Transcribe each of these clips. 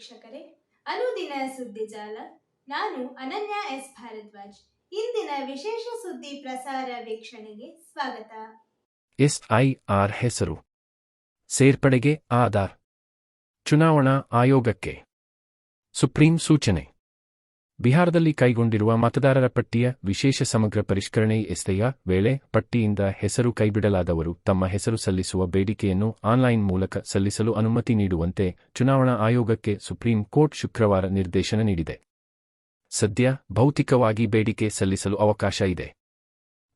ವೀಕ್ಷಕರೇ, ಅನುದಿನ ಸುದ್ದಿ ಜಾಲ. ನಾನು ಅನನ್ಯ ಎಸ್. ಭಾರದ್ವಾಜ್. ಇಂದಿನ ವಿಶೇಷ ಸುದ್ದಿ ಪ್ರಸಾರ ವೀಕ್ಷಣೆಗೆ ಸ್ವಾಗತ. ಎಸ್ಐಆರ್ ಹೆಸರು. ಸೇರ್ಪಡೆಗೆ ಆಧಾರ್. ಚುನಾವಣಾ ಆಯೋಗಕ್ಕೆ. ಸುಪ್ರೀಂ ಸೂಚನೆ. ಬಿಹಾರದಲ್ಲಿ ಕೈಗೊಂಡಿರುವ ಮತದಾರರ ಪಟ್ಟಿಯ ವಿಶೇಷ ಸಮಗ್ರ ಪರಿಷ್ಕರಣೆ ಎಸ್ತೆಯ ವೇಳೆ ಪಟ್ಟಿಯಿಂದ ಹೆಸರು ಕೈಬಿಡಲಾದವರು ತಮ್ಮ ಹೆಸರು ಸಲ್ಲಿಸುವ ಬೇಡಿಕೆಯನ್ನು ಆನ್ಲೈನ್ ಮೂಲಕ ಸಲ್ಲಿಸಲು ಅನುಮತಿ ನೀಡುವಂತೆ ಚುನಾವಣಾ ಆಯೋಗಕ್ಕೆ ಸುಪ್ರೀಂ ಕೋರ್ಟ್ ಶುಕ್ರವಾರ ನಿರ್ದೇಶನ ನೀಡಿದೆ. ಸದ್ಯ ಭೌತಿಕವಾಗಿ ಬೇಡಿಕೆ ಸಲ್ಲಿಸಲು ಅವಕಾಶ ಇದೆ.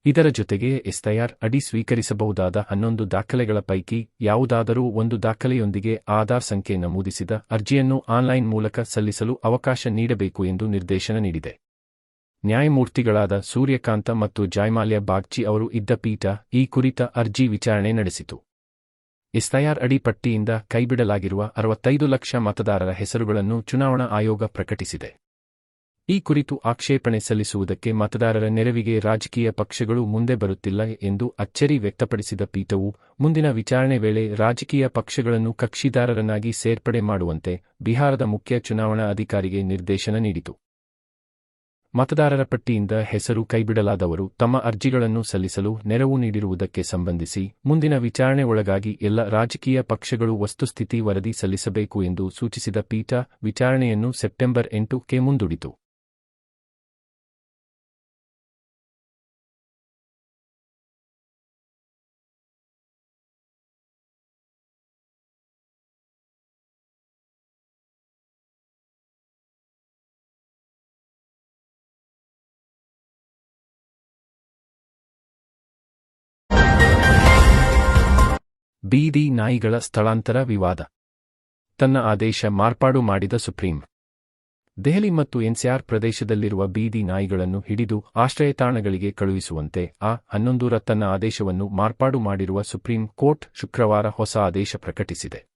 ಇದರ ಜೊತೆಗೆ ಎಸ್ಐಆರ್ ಅಡಿ ಸ್ವೀಕರಿಸಬಹುದಾದ ಹನ್ನೊಂದು ದಾಖಲೆಗಳ ಪೈಕಿ ಯಾವುದಾದರೂ ಒಂದು ದಾಖಲೆಯೊಂದಿಗೆ ಆಧಾರ್ ಸಂಖ್ಯೆ ನಮೂದಿಸಿದ ಅರ್ಜಿಯನ್ನು ಆನ್ಲೈನ್ ಮೂಲಕ ಸಲ್ಲಿಸಲು ಅವಕಾಶ ನೀಡಬೇಕು ಎಂದು ನಿರ್ದೇಶನ ನೀಡಿದೆ. ನ್ಯಾಯಮೂರ್ತಿಗಳಾದ ಸೂರ್ಯಕಾಂತ ಮತ್ತು ಜಾಯ್ಮಾಲ್ಯ ಬಾಗ್ಚಿ ಅವರು ಇದ್ದ ಪೀಠ ಈ ಕುರಿತ ಅರ್ಜಿ ವಿಚಾರಣೆ ನಡೆಸಿತು. ಎಸ್ಐಆರ್ ಅಡಿ ಪಟ್ಟಿಯಿಂದ ಕೈಬಿಡಲಾಗಿರುವ ಅರವತ್ತೈದು ಲಕ್ಷ ಮತದಾರರ ಹೆಸರುಗಳನ್ನು ಚುನಾವಣಾ ಆಯೋಗ ಪ್ರಕಟಿಸಿದೆ. ಈ ಕುರಿತು ಆಕ್ಷೇಪಣೆ ಸಲ್ಲಿಸುವುದಕ್ಕೆ ಮತದಾರರ ನೆರವಿಗೆ ರಾಜಕೀಯ ಪಕ್ಷಗಳು ಮುಂದೆ ಬರುತ್ತಿಲ್ಲ ಎಂದು ಅಚ್ಚರಿ ವ್ಯಕ್ತಪಡಿಸಿದ ಪೀಠವು, ಮುಂದಿನ ವಿಚಾರಣೆ ವೇಳೆ ರಾಜಕೀಯ ಪಕ್ಷಗಳನ್ನು ಕಕ್ಷಿದಾರರನ್ನಾಗಿ ಸೇರ್ಪಡೆ ಮಾಡುವಂತೆ ಬಿಹಾರದ ಮುಖ್ಯ ಚುನಾವಣಾ ಅಧಿಕಾರಿಗೆ ನಿರ್ದೇಶನ ನೀಡಿತು. ಮತದಾರರ ಪಟ್ಟಿಯಿಂದ ಹೆಸರು ಕೈಬಿಡಲಾದವರು ತಮ್ಮ ಅರ್ಜಿಗಳನ್ನು ಸಲ್ಲಿಸಲು ನೆರವು ನೀಡಿರುವುದಕ್ಕೆ ಸಂಬಂಧಿಸಿ ಮುಂದಿನ ವಿಚಾರಣೆ ಒಳಗಾಗಿ ಎಲ್ಲ ರಾಜಕೀಯ ಪಕ್ಷಗಳು ವಸ್ತುಸ್ಥಿತಿ ವರದಿ ಸಲ್ಲಿಸಬೇಕು ಎಂದು ಸೂಚಿಸಿದ ಪೀಠ ವಿಚಾರಣೆಯನ್ನು ಸೆಪ್ಟೆಂಬರ್ ಎಂಟುಕ್ಕೆ ಮುಂದೂಡಿತು. ಬೀದಿ ನಾಯಿಗಳ ಸ್ಥಳಾಂತರ ವಿವಾದ. ತನ್ನ ಆದೇಶ ಮಾರ್ಪಾಡು ಮಾಡಿದ ಸುಪ್ರೀಂ. ದೆಹಲಿ ಮತ್ತು ಎನ್ಸಿಆರ್ ಪ್ರದೇಶದಲ್ಲಿರುವ ಬೀದಿ ನಾಯಿಗಳನ್ನು ಹಿಡಿದು ಆಶ್ರಯ ತಾಣಗಳಿಗೆ ಕಳುಹಿಸುವಂತೆ ಆ ಹನ್ನೊಂದೂರ ತನ್ನ ಆದೇಶವನ್ನು ಮಾರ್ಪಾಡು ಮಾಡಿರುವ ಸುಪ್ರೀಂ ಕೋರ್ಟ್ ಶುಕ್ರವಾರ ಹೊಸ ಆದೇಶ ಪ್ರಕಟಿಸಿದೆ.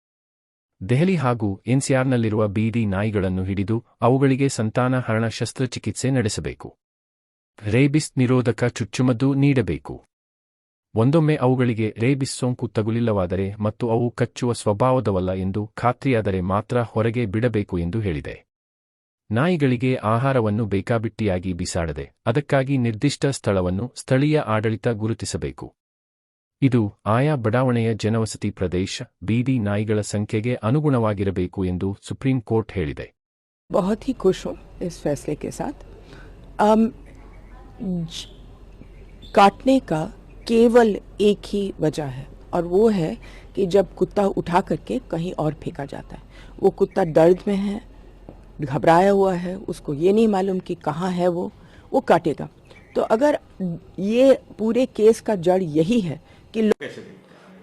ದೆಹಲಿ ಹಾಗೂ ಎನ್ಸಿಆರ್ನಲ್ಲಿರುವ ಬೀದಿ ನಾಯಿಗಳನ್ನು ಹಿಡಿದು ಅವುಗಳಿಗೆ ಸಂತಾನಹರಣ ಶಸ್ತ್ರಚಿಕಿತ್ಸೆ ನಡೆಸಬೇಕು. ರೇಬಿಸ್ ನಿರೋಧಕ ಚುಚ್ಚುಮದ್ದು ನೀಡಬೇಕು. ಒಂದೊಮ್ಮೆ ಅವುಗಳಿಗೆ ರೇಬಿಸ್ ಸೋಂಕು ತಗುಲಿಲ್ಲವಾದರೆ ಮತ್ತು ಅವು ಕಚ್ಚುವ ಸ್ವಭಾವದವಲ್ಲ ಎಂದು ಖಾತ್ರಿಯಾದರೆ ಮಾತ್ರ ಹೊರಗೆ ಬಿಡಬೇಕು ಎಂದು ಹೇಳಿದೆ ನಾಯಿಗಳಿಗೆ ಆಹಾರವನ್ನು ಬೇಕಾಬಿಟ್ಟಿಯಾಗಿ ಬಿಸಾಡದೆ ಅದಕ್ಕಾಗಿ ನಿರ್ದಿಷ್ಟ ಸ್ಥಳವನ್ನು ಸ್ಥಳೀಯ ಆಡಳಿತ ಗುರುತಿಸಬೇಕು ಇದು ಆಯಾ ಬಡಾವಣೆಯ ಜನವಸತಿ ಪ್ರದೇಶ ಬೀದಿ ನಾಯಿಗಳ ಸಂಖ್ಯೆಗೆ ಅನುಗುಣವಾಗಿರಬೇಕು ಎಂದು ಸುಪ್ರೀಂ ಕೋರ್ಟ್ ಹೇಳಿದೆ बहुत ही खुश हूँ इस फैसले के साथ अम, ज- काटने का केवल एक ही वजह है और वो है कि जब कुत्ता उठा करके कहीं और फेंका जाता है वो कुत्ता दर्द में है घबराया हुआ है उसको ये नहीं मालूम कि कहाँ है वो वो काटेगा। तो अगर ये पूरे केस का जड़ यही है कि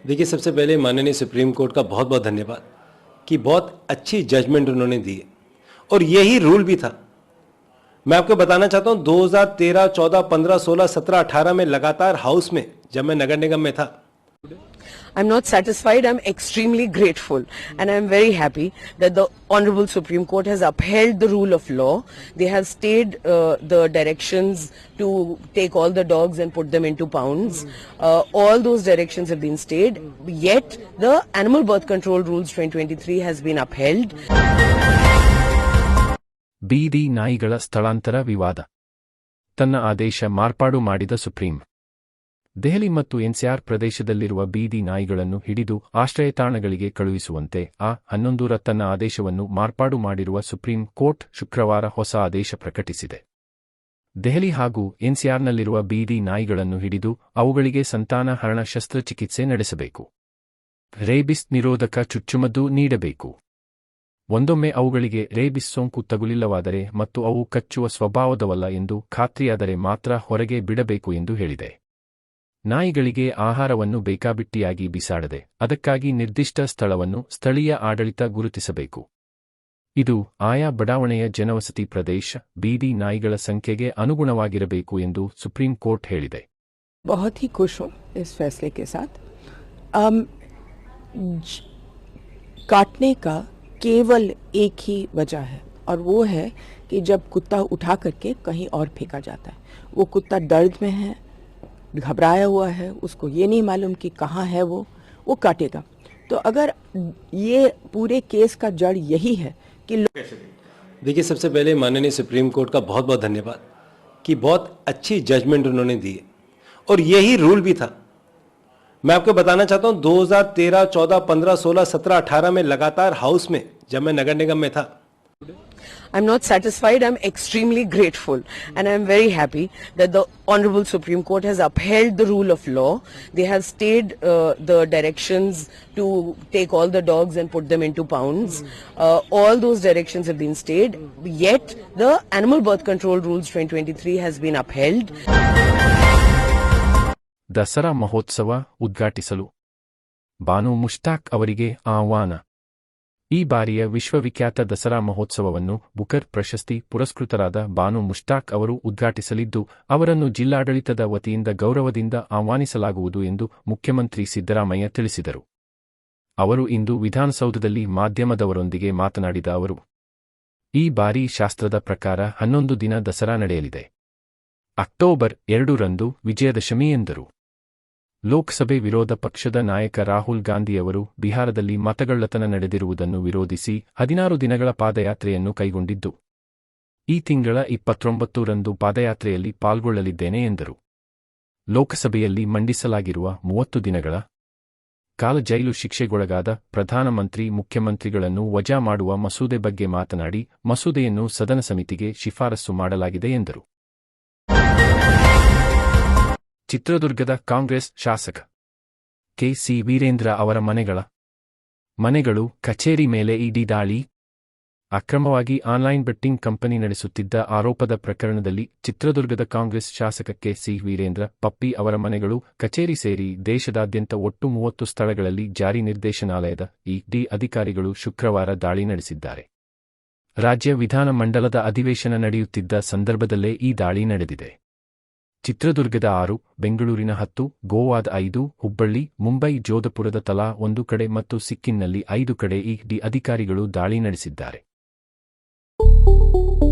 देखिए सबसे पहले माननीय सुप्रीम कोर्ट का बहुत बहुत धन्यवाद कि बहुत अच्छी जजमेंट उन्होंने दी और यही रूल भी था। मैं आपको बताना चाहता हूँ 2013, 14, 15, 16, 17, 18 में लगातार हाउस में जब मैं नगर निगम में था I'm not satisfied. I'm extremely grateful. And I'm very happy that the Honorable Supreme Court has upheld the rule of law. They have stayed uh, the directions to take all the dogs and put them into pounds. Uh, all those directions have been stayed. Yet the Animal Birth Control Rules 2023 has been upheld. ಬೀದಿ ನಾಯಿಗಳ ಸ್ಥಳಾಂತರ ವಿವಾದ ತನ್ನ ಆದೇಶ ಮಾರ್ಪಾಡು ಮಾಡಿದ supreme Delhi ಮತ್ತು NCR ಪ್ರದೇಶದಲ್ಲಿರುವ ಬೀದಿ ನಾಯಿಗಳನ್ನು ಹಿಡಿದು ಆಶ್ರಯ ತಾಣಗಳಿಗೆ ಕಳುಹಿಸುವಂತೆ ಆ ಹನ್ನೊಂದೂರ ತನ್ನ ಆದೇಶವನ್ನು ಮಾರ್ಪಾಡು ಮಾಡಿರುವ ಸುಪ್ರೀಂ ಕೋರ್ಟ್ ಶುಕ್ರವಾರ ಹೊಸ ಆದೇಶ ಪ್ರಕಟಿಸಿದೆ. ದೆಹಲಿ ಹಾಗೂ ಎನ್ಸಿಆರ್ನಲ್ಲಿರುವ ಬೀದಿ ನಾಯಿಗಳನ್ನು ಹಿಡಿದು ಅವುಗಳಿಗೆ ಸಂತಾನಹರಣ ಶಸ್ತ್ರಚಿಕಿತ್ಸೆ ನಡೆಸಬೇಕು. ರೇಬಿಸ್ ನಿರೋಧಕ ಚುಚ್ಚುಮದ್ದು ನೀಡಬೇಕು. ಒಂದೊಮ್ಮೆ ಅವುಗಳಿಗೆ ರೇಬಿಸ್ ಸೋಂಕು ತಗುಲಿಲ್ಲವಾದರೆ ಮತ್ತು ಅವು ಕಚ್ಚುವ ಸ್ವಭಾವದವಲ್ಲ ಎಂದು ಖಾತ್ರಿಯಾದರೆ ಮಾತ್ರ ಹೊರಗೆ ಬಿಡಬೇಕು ಎಂದು ಹೇಳಿದೆ. ನಾಯಿಗಳಿಗೆ ಆಹಾರವನ್ನು ಬೇಕಾಬಿಟ್ಟಿಯಾಗಿ ಬಿಸಾಡದೆ ಅದಕ್ಕಾಗಿ ನಿರ್ದಿಷ್ಟ ಸ್ಥಳವನ್ನು ಸ್ಥಳೀಯ ಆಡಳಿತ ಗುರುತಿಸಬೇಕು ಇದು ಆಯಾ ಬಡಾವಣೆಯ ಜನವಸತಿ ಪ್ರದೇಶ ಬೀದಿ ನಾಯಿಗಳ ಸಂಖ್ಯೆಗೆ ಅನುಗುಣವಾಗಿರಬೇಕು ಎಂದು ಸುಪ್ರೀಂ ಕೋರ್ಟ್ ಹೇಳಿದೆ बहुत ही खुश हूँ इस फैसले के साथ अम, ज- काटने का केवल एक ही वजह है और वो है कि जब कुत्ता उठा करके कहीं और फेंका जाता है वो कुत्ता दर्द में है घबराया हुआ है उसको ये नहीं मालूम कि कहाँ है वो वो काटेगा। तो अगर ये पूरे केस का जड़ यही है कि देखिए सबसे पहले माननीय सुप्रीम कोर्ट का बहुत बहुत धन्यवाद कि बहुत अच्छी जजमेंट उन्होंने दी और यही रूल भी था। मैं आपको बताना चाहता हूँ 2013, 14, 15, 16, 17, 18 में लगातार हाउस में जब मैं नगर निगम में था I'm not satisfied. I'm extremely grateful. And I'm very happy that the Honorable Supreme Court has upheld the rule of law. They have stayed uh, the directions to take all the dogs and put them into pounds. Uh, all those directions have been stayed. Yet, the Animal Birth Control Rules 2023 has been upheld. Dasara ಮಹೋತ್ಸವ ಉದ್ಘಾಟಿಸಲು ಬಾನು ಮುಷ್ತಾಕ್ ಅವರಿಗೆ ಆಹ್ವಾನ ಈ ಬಾರಿಯ ವಿಶ್ವವಿಖ್ಯಾತ ದಸರಾ ಮಹೋತ್ಸವವನ್ನು Booker ಪ್ರಶಸ್ತಿ ಪುರಸ್ಕೃತರಾದ ಬಾನು ಮುಷ್ತಾಕ್ ಅವರು ಉದ್ಘಾಟಿಸಲಿದ್ದು, ಅವರನ್ನು ಜಿಲ್ಲಾಡಳಿತದ ವತಿಯಿಂದ ಗೌರವದಿಂದ ಆಹ್ವಾನಿಸಲಾಗುವುದು ಎಂದು ಮುಖ್ಯಮಂತ್ರಿ ಸಿದ್ದರಾಮಯ್ಯ ತಿಳಿಸಿದರು. ಅವರು ಇಂದು ವಿಧಾನಸೌಧದಲ್ಲಿ ಮಾಧ್ಯಮದವರೊಂದಿಗೆ ಮಾತನಾಡಿದ ಅವರು, ಈ ಬಾರಿ ಶಾಸ್ತ್ರದ ಪ್ರಕಾರ ಹನ್ನೊಂದು ದಿನ ದಸರಾ ನಡೆಯಲಿದೆ. ಅಕ್ಟೋಬರ್ ಎರಡರಂದು ವಿಜಯದಶಮಿ ಎಂದರು ಲೋಕಸಭೆ ವಿರೋಧ ಪಕ್ಷದ ನಾಯಕ ರಾಹುಲ್ ಗಾಂಧಿಯವರು ಬಿಹಾರದಲ್ಲಿ ಮತಗಳ್ಳತನ ನಡೆದಿರುವುದನ್ನು ವಿರೋಧಿಸಿ ಹದಿನಾರು ದಿನಗಳ ಪಾದಯಾತ್ರೆಯನ್ನು ಕೈಗೊಂಡಿದ್ದು, ಈ ತಿಂಗಳ ಇಪ್ಪತ್ತೊಂಬತ್ತರಂದು ಪಾದಯಾತ್ರೆಯಲ್ಲಿ ಪಾಲ್ಗೊಳ್ಳಲಿದ್ದೇನೆ ಎಂದರು. ಲೋಕಸಭೆಯಲ್ಲಿ ಮಂಡಿಸಲಾಗಿರುವ ಮೂವತ್ತು ದಿನಗಳ ಕಾಲ ಜೈಲು ಶಿಕ್ಷೆಗೊಳಗಾದ ಪ್ರಧಾನಮಂತ್ರಿ ಮುಖ್ಯಮಂತ್ರಿಗಳನ್ನು ವಜಾ ಮಾಡುವ ಮಸೂದೆ ಬಗ್ಗೆ ಮಾತನಾಡಿ ಮಸೂದೆಯನ್ನು ಸದನ ಸಮಿತಿಗೆ ಶಿಫಾರಸು ಮಾಡಲಾಗಿದೆ ಎಂದರು. ಚಿತ್ರದುರ್ಗದ ಕಾಂಗ್ರೆಸ್ ಶಾಸಕ. ಕೆ. ಸಿ. ವೀರೇಂದ್ರ ಅವರ ಮನೆಗಳ. ಮನೆಗಳು ಕಚೇರಿ ಮೇಲೆ ಇಡಿ ದಾಳಿ. ಅಕ್ರಮವಾಗಿ ಆನ್ಲೈನ್ ಬೆಟ್ಟಿಂಗ್ ಕಂಪನಿ ನಡೆಸುತ್ತಿದ್ದ ಆರೋಪದ ಪ್ರಕರಣದಲ್ಲಿ ಚಿತ್ರದುರ್ಗದ ಕಾಂಗ್ರೆಸ್ ಶಾಸಕ ಕೆ. ಸಿ. ವೀರೇಂದ್ರ, ಪಪ್ಪಿ ಅವರ ಮನೆಗಳು ಕಚೇರಿ ಸೇರಿ ದೇಶದಾದ್ಯಂತ ಒಟ್ಟು ಮೂವತ್ತು ಸ್ಥಳಗಳಲ್ಲಿ ಜಾರಿ ನಿರ್ದೇಶನಾಲಯದ ಇಡಿ ಅಧಿಕಾರಿಗಳು ಶುಕ್ರವಾರ ದಾಳಿ ನಡೆಸಿದ್ದಾರೆ. ರಾಜ್ಯ ವಿಧಾನಮಂಡಲದ ಅಧಿವೇಶನ ನಡೆಯುತ್ತಿದ್ದ ಸಂದರ್ಭದಲ್ಲೇ ಈ ದಾಳಿ ನಡೆದಿದೆ. ಚಿತ್ರದುರ್ಗದ ಆರು, ಬೆಂಗಳೂರಿನ ಹತ್ತು, ಗೋವಾದ ಐದು, ಹುಬ್ಬಳ್ಳಿ, ಮುಂಬೈ, ಜೋಧಪುರದ ತಲಾ ಒಂದು ಕಡೆ ಮತ್ತು ಸಿಕ್ಕಿಂನಲ್ಲಿ ಐದು ಕಡೆ ಇಡಿ ಅಧಿಕಾರಿಗಳು ದಾಳಿ ನಡೆಸಿದ್ದಾರೆ.